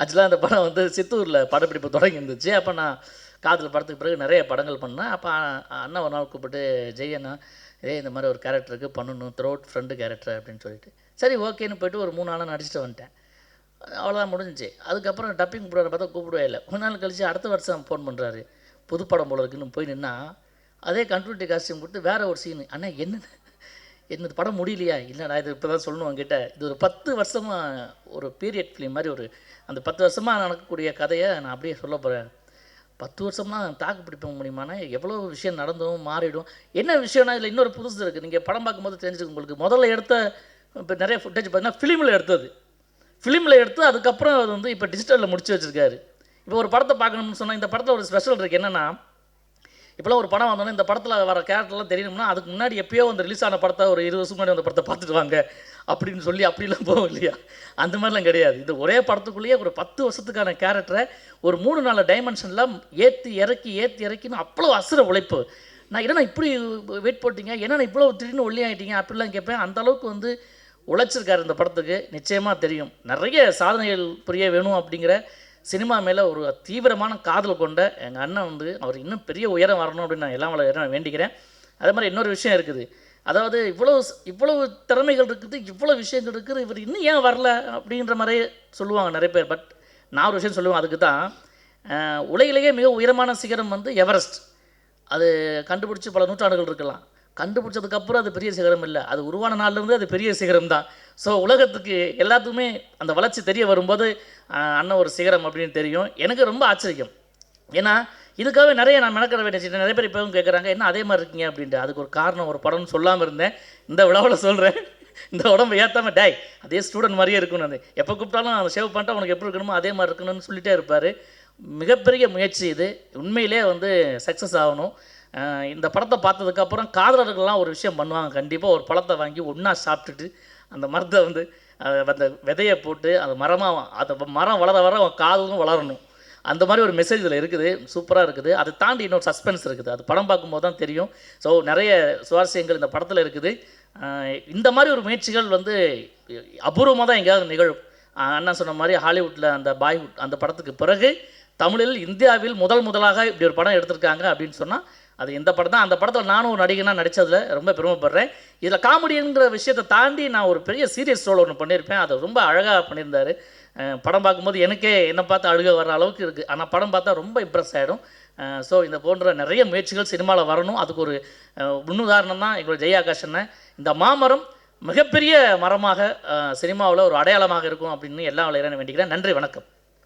ஆக்சுவலாக அந்த படம் வந்து சித்தூரில் படப்பிடிப்பு தொடங்கி இருந்துச்சு அப்போ நான் காதல் படத்துக்கு பிறகு நிறைய படங்கள் பண்ணேன். அப்போ அண்ணா ஒரு நாள் கூப்பிட்டு ஜெய் அண்ணா இதே இந்த மாதிரி ஒரு கேரக்டருக்கு பண்ணணும். த்ரோட் ஃப்ரெண்டு கேரக்டர் அப்படின்னு சொல்லிட்டு. சரி ஓகேன்னு போயிட்டு ஒரு மூணு நாளாக நடிச்சுட்டு வந்துட்டேன். அவ்வளோதான் முடிஞ்சுச்சு. அதுக்கப்புறம் டப்பிங் போடுற பார்த்தா கூப்பிடவே இல்லை. கொஞ்ச நாள் கழித்து அடுத்த வருஷம் ஃபோன் பண்ணுறாரு புதுப்படம் போல இருக்குன்னு போய் நின்னா அதே கண்ட்ரூட்டி காஸ்டியூம் கொடுத்து வேறு ஒரு சீனு அண்ணா என்னென்ன இந்த படம் முடியலையா? இல்லை நான் இது இப்போ தான் சொல்லணும் உங்ககிட்ட இது ஒரு பத்து வருஷமாக ஒரு பீரியட் ஃபிலிம் மாதிரி ஒரு அந்த பத்து வருஷமாக நடக்கக்கூடிய கதையை நான் அப்படியே சொல்ல போகிறேன் பத்து வருஷம்லாம் தாக்கு பிடிப்ப முடியுமானா எவ்வளோ விஷயம் நடந்தும் மாறிடும். என்ன விஷயம்னா இதில் இன்னொரு புதுசு இருக்குது நீங்கள் படம் பார்க்கும்போது தெரிஞ்சுக்க உங்களுக்கு. முதல்ல எடுத்த இப்போ நிறைய ஃபுட்டேஜ் பார்த்தீங்கன்னா ஃபிலிமில் எடுத்தது. ஃபிலிமில் எடுத்து அதுக்கப்புறம் அது வந்து இப்போ டிஜிட்டலில் முடிச்சு வச்சுருக்காரு. இப்போ ஒரு படத்தை பார்க்கணும்னு சொன்னால் இந்த படத்தில் ஒரு ஸ்பெஷல் இருக்குது என்னென்னா இப்போலாம் ஒரு படம் வந்தோன்னே இந்த படத்தில் வர கேரக்டர்லாம் தெரியணும்னா அதுக்கு முன்னாடி எப்பயோ வந்து ரிலீஸ் ஆன படத்தை ஒரு இருபது வருஷம் முன்னாடி அந்த படத்தை பார்த்துட்டு வாங்க அப்படின்னு சொல்லி அப்படிலாம் போகும் இல்லையா? அந்த மாதிரிலாம் கிடையாது. இது ஒரே படத்துக்குள்ளேயே ஒரு பத்து வருஷத்துக்கான கேரக்டரை ஒரு மூணு நாலு டைமென்ஷனில் ஏற்றி இறக்கி ஏற்றி இறக்கின்னு அவ்வளோ அசுர உழைப்பு. நான் என்னென்ன இப்படி வெயிட் போட்டீங்க? என்னென்ன இவ்வளோ திடீர்னு ஒல்லி ஆகிட்டீங்க அப்படிலாம் கேட்பேன். அந்த அளவுக்கு வந்து உழைச்சிருக்காரு இந்த படத்துக்கு. நிச்சயமாக தெரியும். நிறைய சாதனைகள் புரிய வேணும் அப்படிங்கிற சினிமா மேலே ஒரு தீவிரமான காதல் கொண்ட எங்கள் அண்ணன் வந்து அவர் இன்னும் பெரிய உயரம் வரணும் அப்படின்னு நான் எல்லாம் வளர நான் வேண்டிக்கிறேன். அதே மாதிரி இன்னொரு விஷயம் இருக்குது. அதாவது இவ்வளோ இவ்வளவு திறமைகள் இருக்குது இவ்வளோ விஷயங்கள் இருக்குது இவர் இன்னும் ஏன் வரல அப்படின்ற மாதிரி சொல்லுவாங்க நிறைய பேர். பட் நான் ஒரு விஷயம் சொல்லுவேன் அதுக்கு தான் உலகிலேயே மிக உயரமான சிகரம் வந்து எவரெஸ்ட் அது கண்டுபிடிச்சி பல நூற்றாண்டுகள் இருக்கலாம். கண்டுபிடிச்சதுக்கப்புறம் அது பெரிய சிகரம் இல்லை. அது உருவான நாள்லேருந்து அது பெரிய சிகரம் தான் ஸோ உலகத்துக்கு எல்லாத்துக்குமே அந்த வளர்ச்சி தெரிய வரும்போது அண்ணன் ஒரு சிகரம் அப்படின்னு தெரியும். எனக்கு ரொம்ப ஆச்சரியம். ஏன்னா இதுக்காகவே நிறைய நான் மெனக்கிற வேண்டிய நிறைய பேர் இப்போவும் கேட்குறாங்க என்ன அதே மாதிரி இருக்கீங்க? அப்படின்ட்டு. அதுக்கு ஒரு காரணம் ஒரு படம்னு சொல்லாமல் இருந்தேன். இந்த விழாவில் சொல்கிறேன் இந்த உடம்பு ஏற்றாமல் டேய் அதே ஸ்டூடெண்ட் மாதிரியே இருக்கணும் அது எப்போ கூப்பிட்டாலும் அதை சேவ் பண்ணிட்டு உனக்கு எப்படி இருக்கணுமோ அதே மாதிரி இருக்கணும்னு சொல்லிட்டே இருப்பார். மிகப்பெரிய முயற்சி இது. உண்மையிலே வந்து சக்ஸஸ் ஆகணும். இந்த படத்தை பார்த்ததுக்கப்புறம் காதலர்கள்லாம் ஒரு விஷயம் பண்ணுவாங்க. கண்டிப்பாக ஒரு பழத்தை வாங்கி ஒன்றா சாப்பிட்டுட்டு அந்த மரத்தை வந்து அந்த விதையை போட்டு அது மரமாக அந்த மரம் வளர வர காதலும் வளரணும். அந்த மாதிரி ஒரு மெசேஜ் இதில் இருக்குது. சூப்பராக இருக்குது. அதை தாண்டி இன்னொரு சஸ்பென்ஸ் இருக்குது. அது படம் பார்க்கும்போது தான் தெரியும். ஸோ நிறைய சுவாரஸ்யங்கள் இந்த படத்தில் இருக்குது. இந்த மாதிரி ஒரு முயற்சிகள் வந்து அபூர்வமாக தான் எங்கேயாவது நிகழும். அண்ணா சொன்ன மாதிரி ஹாலிவுட்டில் அந்த பாய்வுட் அந்த படத்துக்கு பிறகு தமிழில் இந்தியாவில் முதல் முதலாக இப்படி ஒரு படம் எடுத்திருக்காங்க அப்படின்னு சொன்னால் அது இந்த படம் தான். அந்த படத்தில் நானும் ஒரு நடிகனாக நடித்ததில் ரொம்ப பெருமைப்படுறேன். இதில் காமெடிங்கிற விஷயத்தை தாண்டி நான் ஒரு பெரிய சீரியஸ் ரோல் ஒன்று பண்ணியிருப்பேன். அதை ரொம்ப அழகாக பண்ணியிருந்தாரு. படம் பார்க்கும்போது எனக்கே என்னை பார்த்து அழுக வர அளவுக்கு இருக்குது ஆனால் படம் பார்த்தா ரொம்ப இம்ப்ரெஸ் ஆகிடும் ஸோ இந்த போன்ற நிறைய முயற்சிகள் சினிமாவில் வரணும். அதுக்கு ஒரு முன்னுதாரணம் தான் எங்களோட ஜெயாகாஷ் இந்த மாமரம் மிகப்பெரிய மரமாக சினிமாவில் ஒரு அடையாளமாக இருக்கும் அப்படின்னு எல்லா விளையாட வேண்டிக்கிறேன். நன்றி வணக்கம்.